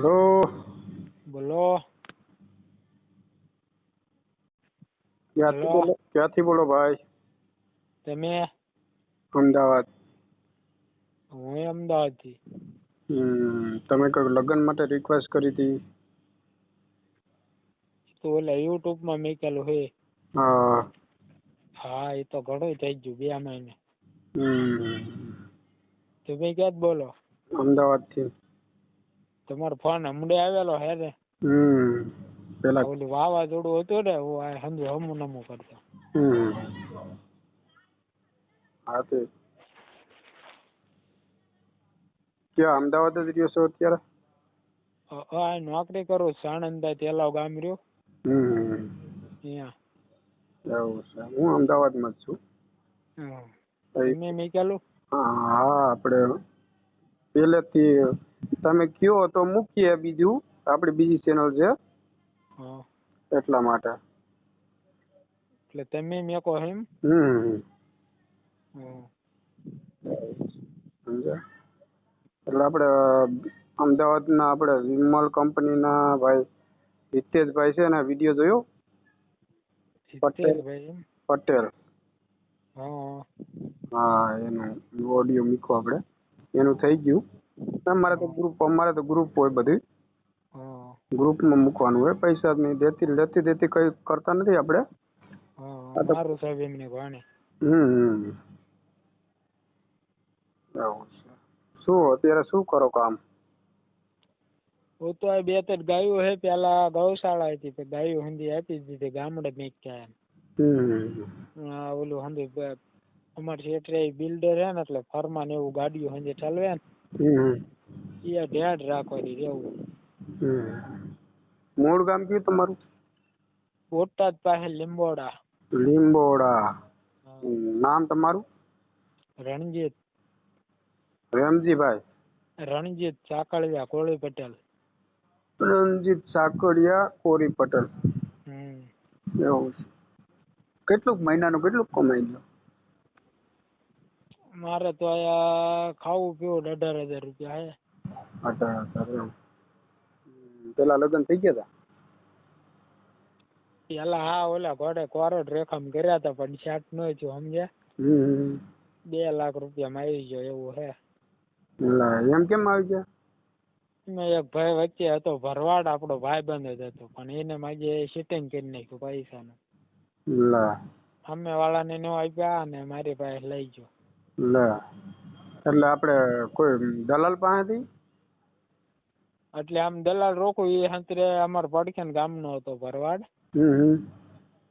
Hello બોલો. ક્યાંથી બોલો. ક્યાંથી બોલો ભાઈ? તમે? અમદાવાદ. હું અમદાવાદથી તમે કંઈક લગ્ન માટે રિક્વેસ્ટ કરી હતી? તો ઓલા યુટ્યુબમાં મેકેલું હે. હા. હા એ તો ઘણું થઈ ગયું બે મહિને. તમે ક્યાં બોલો? અમદાવાદથી. તમારો ફોન હમણે આવેલો હે ને? હમ પેલા ઓલું વાવાઝોડું હતું ને હું આ સમજો હમું નમું કરતો. હમ. હા તે. ક્યાં અમદાવાદ જ રહ્યો છો અત્યારે? આ નોકરી કરું સાણંદા તેલાવ ગામ રહ્યો. હમ. અહીંયા એવું છે. હું અમદાવાદમાં જ છું. મેં મેં હા આપણે પહેલેથી તમે કયો તો મૂકીએ બીજું. આપણી બીજી ચેનલ છે. એટલા માટે. એટલે તમે મેકો એમ હમ. એટલે આપણે અમદાવાદના આપણે વિમલ કંપનીના ભાઈ હિતેશભાઈ છે ને વીડિયો જોયો? પટેલ. પટેલ. હા. હા એનું ઓડિયો મૂકો આપણે. એનું થઈ ગયું. અમારે તો ગ્રુપ અમારે તો ગ્રુપ હોય બધી. ગ્રુપમાં મૂકવાનું હોય પૈસા નહીં. દેતી લેતી દેતી કઈ કરતા નથી આપણે. હા મારું સાહેબ એમને ભાણે. હમ હમ. એવું છે. શું અત્યારે શું કરો કામ? હું તો આ બે ત્રણ ગાયો હે પેલા ગૌશાળા હતી પછી ગાયો હંધી આપી દીધી ગામડે મેક્યા એમ. ઓલું હંધી અમારે શેઠ બિલ્ડર હે ને એટલે ફરમાન એવું ગાડીઓ હંધી ઠલવે ને એ ધ્યાન રાખવાની રહેવું. મૂળ ગામ કયું તમારું? બોટાદ પાસે લીંબોડા. લીંબોડા. નામ તમારું? રણજીત. રેમજીભાઈ રણજીત સાકળિયા કોળી પટેલ. રણજીત સાકડિયા કોરી પટેલ. હમ. એવું છે. કેટલુંક મહિનાનું કેટલુંક કમાઈ લો? મારે તો આયા ખાવું પીવું અઢાર હજાર રૂપિયા હે. અઢાર હજાર એમ. પેલા લગ્ન થઈ ગયા હતા પેલા હા ઓલા ઘોડે કોરડ રેખામ કર્યા હતા પણ શાટ નો થયું સમજ્યા? બે લાખ રૂપિયામાં આવી ગયો એવું હે. એમ કેમ આવી ગયા? એમાં એક ભાઈ વચ્ચે હતો ભરવાડ આપણો ભાઈ બંધ જ હતો પણ એને માગે સિટિંગ કરી નાખ્યું પૈસાનું. લા સામે વાળાને નો આપ્યા અને મારી પાસે લઈ ગયો. લા. એટલે આપણે કોઈ દલાલ પાસેથી? એટલે આમ દલાલ રોકું એ હંતરે અમાર પડખેન ગામનો હતો ભરવાડ. હમ.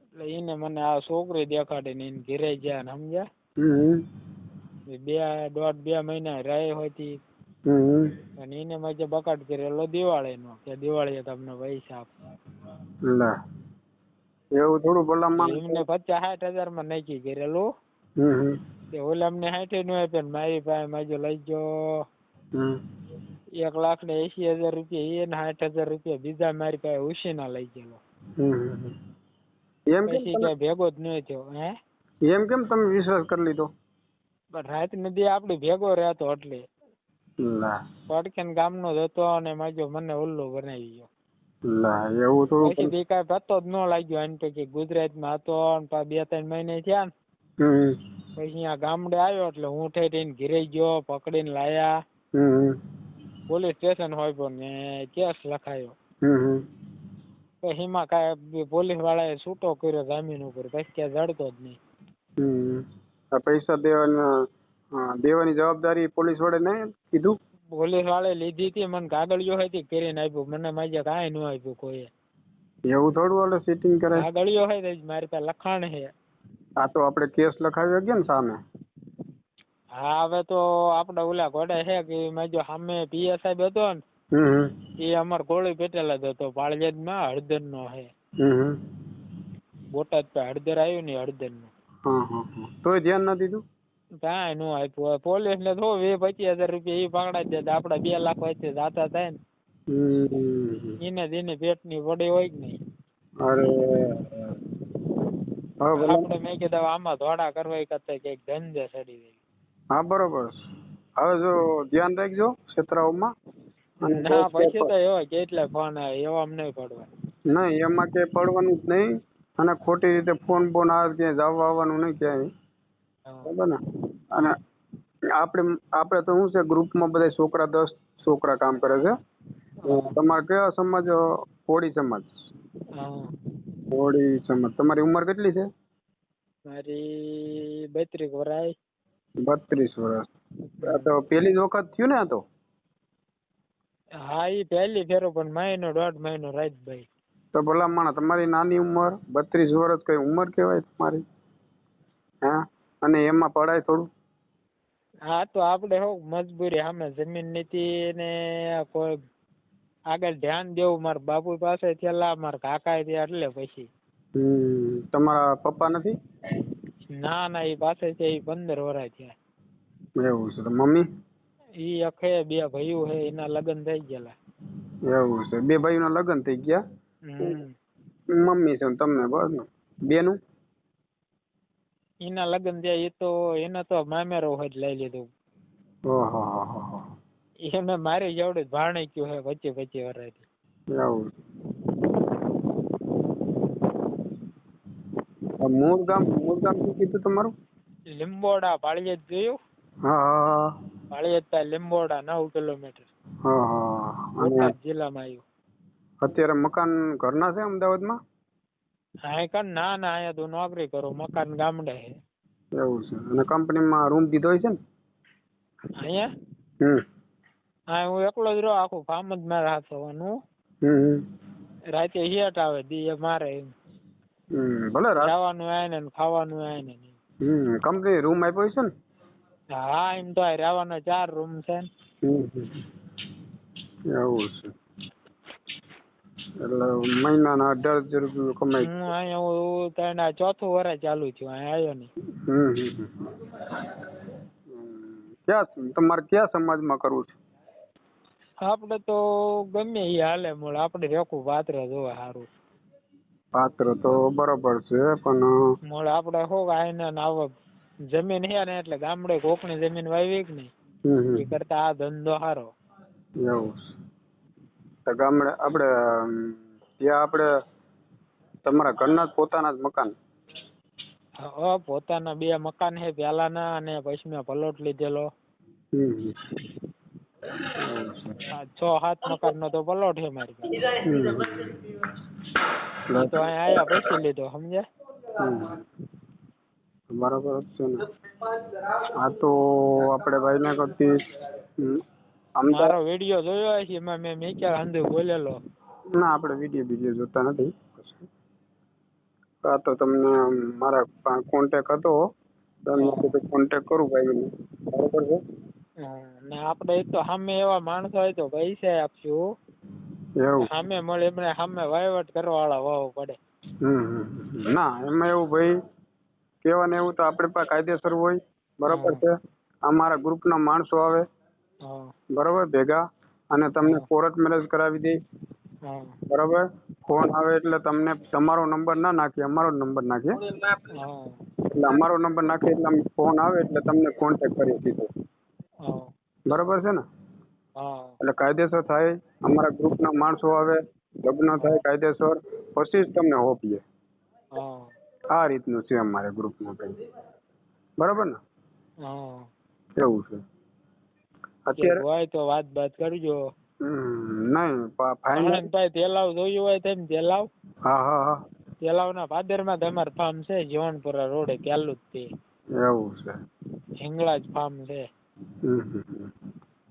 એટલે એને મને આ છોકરી દેખાડીને એને ઘેરે ગયા ને સમજ્યા? હમ બે દોઢ બે મહિના રહે હોતી. અને એને માગે બકાટ કરેલો દિવાળીનો કે દિવાળીએ તમને પૈસા આપશે લા. એવું થોડું ભલા એમને પચાસ સાઠ હજારમાં નક્કી કરેલું હમ. તે ઓલા અમને સાઠે નો આપ્યા ને મારી પાસે માજો લઈ ગયો એક લાખ ને એસી હજાર રૂપિયા એને સાઠ હજાર રૂપિયા બીજા મારી પાસે ઉછીના લઈ ગયેલો. એમ પછી તમે ભેગો જ નહીં થયો હે? એમ કેમ તમે વિશ્વાસ કરી લીધો? પણ રાત નદી આપડી ભેગો રહેતો એટલે. પડખેન ગામનો જ હતો અને માજો મને ઉલ્લો બનાવી ગયો. લા એવું થોડું પછી કાંઈ પત્તો જ ન લાગ્યો એને પૈકી ગુજરાતમાં હતો ને બે ત્રણ મહિને થયા ને. પછી અહીંયા ગામડે આવ્યો એટલે હું થઈ થઈને ઘેરે ગયો પકડીને લાયા. પોલીસ સ્ટેશન હોય પણ કેસ લખાયો. પછી એમાં કાંઈ પોલીસ વાળાએ છૂટો કર્યો જામીન ઉપર પછી ક્યાં જડતો જ નહીં. હમ. આ પૈસા દેવાના દેવાની જવાબદારી પોલીસ વડે નહીં કીધું? પોલીસ વાળે લીધી હતી મને કાગળિયો હતી કરીને આપ્યું મને માજે કાંઈ ન આપ્યું કોઈએ. એવું થોડું હાલે સીટિંગ કરે? કાગળિયો હોય તો મારી પાસે લખાણ છે. આ તો આપણે કેસ લખાવી શકીએ ને સામે. હા હવે તો આપણે ઓલા ઘોડે છે કે માજો સામે પીએ સાહેબ હતો ને. એ અમાર ગોળી પેટેલ જ હતો. પાળિયાદમાં માં હળદર નો હમ. બોટાદ પે હળદર આવ્યું ને હળદરનું. હા હા હા. તોય ધ્યાન ના દીધું? કાંઈ નો આપ્યું. પોલીસ ને તો વીસ પચીસ હજાર રૂપિયા એ પકડાઈ દે આપડા બે લાખ વચ્ચે જાતા થાય ને. એને દિને પેટની વડી હોય કે નહીં. અરે આપણે મેં કીધું આમાં ધોડા કરવા કરતા કંઈક ધંધે ચડી જાય હા બરોબર. હવે જો ધ્યાન રાખજો ક્ષેત્રાઓમાં ના પછી તો એવા કેટલા ફોન આવે એવા નહીં પડવા નહીં એમાં કે પડવાનું જ નહીં. અને ખોટી રીતે ફોન બોન આવે ક્યાંય જવા આવવાનું નહીં ક્યાંય. બરાબર ને? અને આપણે આપણે તો શું છે ગ્રુપમાં બધા છોકરા દસ છોકરા કામ કરે છે. તમારે કયા સમાજ કોળી સમાજ? કોળી તમારી ઉંમર કેટલી છે? મારી બત્રીસ વરાય. બત્રીસ વર્ષ આ તો પહેલી જ વખત થયું ને આ તો? હા એ પહેલી ફેરો પણ મહિનો દોઢ મહિનો રાજભાઈ તો ભલા માણસ તમારી નાની ઉંમર બત્રીસ વર્ષ કઈ ઉંમર કહેવાય તમારી? હા? અને એમાં પડાય થોડું? હા તો આપણે હો મજબૂરી સામે જમીન નીતિ ને કોઈ આગળ ધ્યાન દેવું મારા બાપુ પાસે થયેલા મારા કાકા થયા એટલે પછી. તમારા પપ્પા નથી? ના ના એ પાસે છે એ પંદર વર્ષ થયા. એવું છે મમ્મી? ઈ અખે બે ભાઈઓ છે એના લગ્ન થઈ ગયેલા. એવું છે બે ભાઈઓના લગ્ન થઈ ગયા? મમ્મી છે તમને બસ ને બેનું? એના લગ્ન થયા એ તો એને તો મામેરો જ લઈ લીધું. ઓહો હો હો હો. એને મારી જેવડું ભાણે કયું હે વચ્ચે વચ્ચે. આ મૂળ ગામ મૂળ ગામ શું કીધું તમારું? લીંબોડા પાળિયેજ જોયું? હા પાળિયેજ લીંબોડા નવ કિલોમીટર. હા હા. જિલ્લામાં આવ્યું અત્યારે મકાન ઘરના છે અમદાવાદમાં? હા કણ ના ના અહીંયા તું નોકરી કરો મકાન ગામડે છે. એવું છે. અને કંપનીમાં રૂમ દીધો છે ને? અહીંયા? હમ. હા હું એકલો જ રહું આખું ફાર્મ જ મારે હાથવાનું હમ હમ. રાતે હિયટ આવે દીએ મારે ભલે રહેવાનું આય ને ખાવાનું આય ને. કંપની રૂમ આપ્યો છે ને? હા એમ તો રહેવાના ચાર રૂમ છે ને. એવું છે. એટલે મહિનાના અઢાર હજાર રૂપિયા કમાઈ હું અહીંયા હું તને આ ચોથું વર્ષ ચાલુ થયું અહીંયા આવ્યો ને. હમ. ક્યાં તમારે ક્યાં સમાજમાં કરવું છે? આપણે તો ગમે એ હાલે મૂળ. આપણે રેખું પાત્ર જોવે સારું પાત્ર તો બરોબર છે પણ મૂળ આપણે હો આઈને આવક જમીન હે ને એટલે ગામડે કોકની જમીન વાવી કે નહીં. એ કરતા આ ધંધો સારો એવું તો ગામડે આપણે અમ, ત્યાં આપણે તમારા ઘરના જ પોતાના જ મકાન? હા પોતાના બે મકાન હે પહેલાના અને પછી મેં પલોટ લીધેલો હમ. છ સાત મકાનનો તો પ્લોટ છે મારી પાસે. તો અહીંયા આવ્યા પછી લીધો સમજ્યા? બરાબર છે ને. આ તો આપણે ભાઈને કરતી અમદાવાદ વીડિયો જોયો હશે એમાં મેં મેક્યા અંદર બોલેલો. ના આપણે વીડિયો બીડીયો જોતા નથી. આ તો તમને મારા કોન્ટેક હતો. તો કોન્ટેક કરું ભાઈને બરાબર છે? હા, ને આપણે એક તો સામે એવા માણસો હોય તો પૈસા આપશું. સામે મળે એમને સામે વહીવટ કરવા વાળા વાવ પડે. ના એમાં એવું ભાઈ કેવાને એવું તો આપડે પાસે કાયદેસર હોય. બરોબર છે? અમારા ગ્રુપના માણસો આવે. બરોબર ભેગા. અને તમને કોર્ટ મેરેજ કરાવી દે. બરોબર? ફોન આવે એટલે તમને તમારો નંબર ના નાખીએ અમારો નંબર નાખીએ. એટલે અમારો નંબર નાખીએ એટલે ફોન આવે એટલે તમને કોન્ટેક કરી હા બરાબર છે ને? એટલે કાયદેસર થાય અમારા ગ્રુપના માણસો આવે લગ્ન થાય કાયદેસર પછી જ તમને હોપીએ આ રીતનું છે અમારે ગ્રુપનું કઈ. બરાબર ને? એવું છે. અત્યારે હોય તો વાત બાત કરજો. નહીં ફાઇનલ ભાઈ તેલાવ જોયું હોય તેમ તેલાવ? હા હા હા. તેલાવના પાદરમાં તમારું ફાર્મ છે જીવનપુરા રોડે પેલું જ તે. એવું છે. હિંગળાજ ફાર્મ છે. હમ.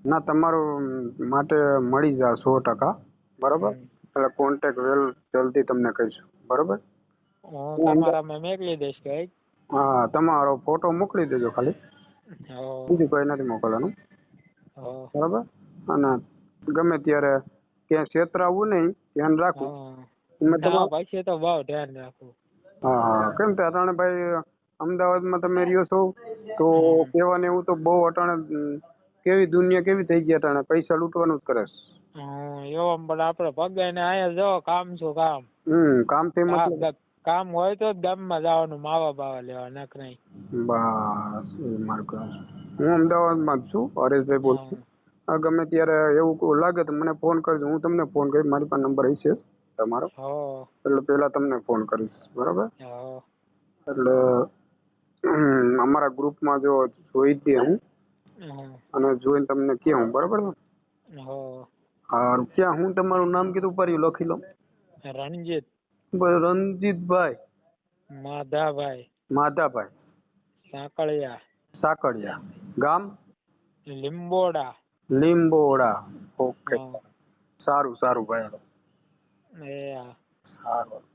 ના તમારું માટે મળી જાય સો ટકા બરોબર. એટલે કોન્ટેક વેલ જલ્દી તમને કહીશું બરોબર? હું તમારામાં મેકલી દઈશ કે હા તમારો ફોટો મોકલી દેજો ખાલી. બીજું કઈ નથી મોકલવાનું બરોબર? અને ગમે ત્યારે ક્યાંય છેતરાવું નહીં ધ્યાન રાખવું. હા. તમે તમારા પછી તો બહુ ધ્યાન રાખવું. હા. કેમ કે અટાણે ભાઈ અમદાવાદમાં તમે રહ્યો છો તો કહેવાને એવું તો બહુ અટાણે કેવી દુનિયા કેવી થઈ ગયા તને પૈસા લૂંટવાનું જ કરે છે. હમ એવા પણ આપણે પગે ને અહીંયા જો કામ શું કામ? હમ કામથી મતલબ કામ- કામ હોય તો ગામમાં જવાનું માવા બાવા લેવા નક નહીં. બસ મારું કામ હું અમદાવાદમાં જ છું હરેશભાઈ બોલું આ ગમે ત્યારે એવું લાગે તો મને ફોન કરજો હું તમને ફોન કરીશ મારી પાસે નંબર હશે તમારો. એટલે પેલા તમને ફોન કરીશ બરાબર? હો. એટલે અમારા ગ્રુપમાં જો જોઈ હતી હું અને જોઈને તમને કહું બરાબર ક્યાં હું. તમારું નામ કીધું પાર્યું લખી લઉં. રણજીત. રણજીતભાઈ. માધાભાઈ. માધાભાઈ. સાંકળિયા. સાકળિયા. ગામ? લીંબોડા. લીંબોડા. ઓકે. સારું સારું ભાઈ. એ હા. સારું.